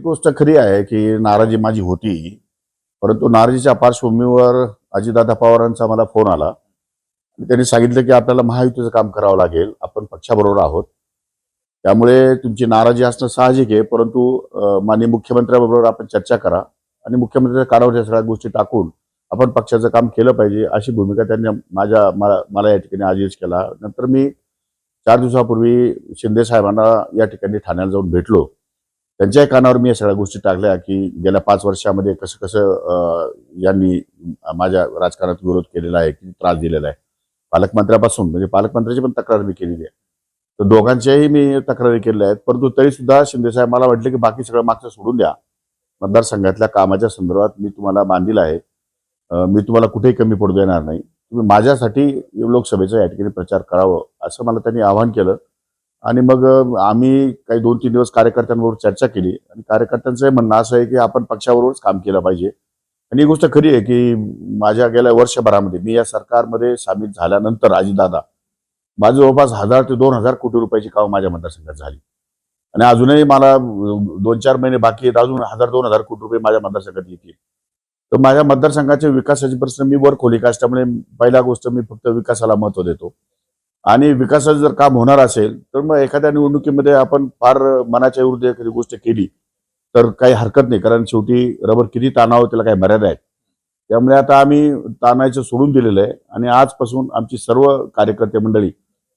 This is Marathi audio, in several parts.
एक गोष्ट खरी आहे की नाराजी माझी होती परंतु नाराजीच्या पार्श्वभूमीवर अजितदादा पवारांचा मला फोन आला. आणि त्यांनी सांगितलं की आपल्याला महायुतीचं काम करावं लागेल आपण पक्षाबरोबर आहोत. त्यामुळे तुमची नाराजी असणं साहजिक आहे परंतु माननीय मुख्यमंत्र्याबरोबर आपण चर्चा करा आणि मुख्यमंत्र्यांच्या कानावर या सगळ्या गोष्टी टाकून आपण पक्षाचं काम केलं पाहिजे अशी भूमिका त्यांनी माझ्या मला मला या ठिकाणी आदेश केला. नंतर मी चार दिवसापूर्वी शिंदे साहेबांना या ठिकाणी ठाण्याला जाऊन भेटलो. त्यांच्याही कानावर मी या सगळ्या गोष्टी टाकल्या की गेल्या पाच वर्षामध्ये कसं कसं अं, यांनी माझ्या राजकारणात विरोध केलेला आहे किती त्रास दिलेला आहे. पालकमंत्र्यापासून म्हणजे पालकमंत्र्याची पण तक्रार मी केलेली आहे. तर दोघांच्याही मी तक्रारी केलेल्या आहेत परंतु तरी सुद्धा शिंदेसाहेब मला वाटले की बाकी सगळं मागचं सोडून द्या. मतदारसंघातल्या कामाच्या संदर्भात मी तुम्हाला बांधील आहे. मी तुम्हाला कुठेही कमी पडू देणार नाही. तुम्ही माझ्यासाठी लोकसभेचा या ठिकाणी प्रचार करावं असं मला त्यांनी आवाहन केलं. आणि मग आम्ही काही दोन तीन दिवस कार्यकर्त्यांबरोबर चर्चा केली. आणि कार्यकर्त्यांचं हे म्हणणं असं आहे की आपण पक्षाबरोबरच काम केलं पाहिजे. आणि ही गोष्ट खरी आहे की माझ्या गेल्या वर्षभरामध्ये मी या सरकारमध्ये सामील झाल्यानंतर अजितदादा माझं जवळपास हजार ते दोन हजार कोटी रुपयाची कामं माझ्या मतदारसंघात झाली. आणि अजूनही मला दोन चार महिने बाकी आहेत अजून हजार दोन हजार कोटी रुपये माझ्या मतदारसंघात येतील. तर माझ्या मतदारसंघाच्या विकासाचे प्रश्न मी वर खोली का असल्यामुळे पहिला गोष्ट मी फक्त विकासाला महत्त्व देतो. आणि विकासाचं जर काम होणार असेल तर मग एखाद्या निवडणुकीमध्ये आपण फार मनाच्या विरुद्ध एखादी गोष्ट केली तर काही हरकत नाही. कारण शेवटी रबर किती ताणावं त्याला काही मर्यादा आहेत. त्यामुळे आता आम्ही ताणायचं सोडून दिलेलं आहे. आणि आजपासून आमची सर्व कार्यकर्ते मंडळी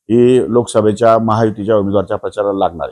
ही लोकसभेच्या महायुतीच्या उमेदवारच्या प्रचाराला लागणार आहे.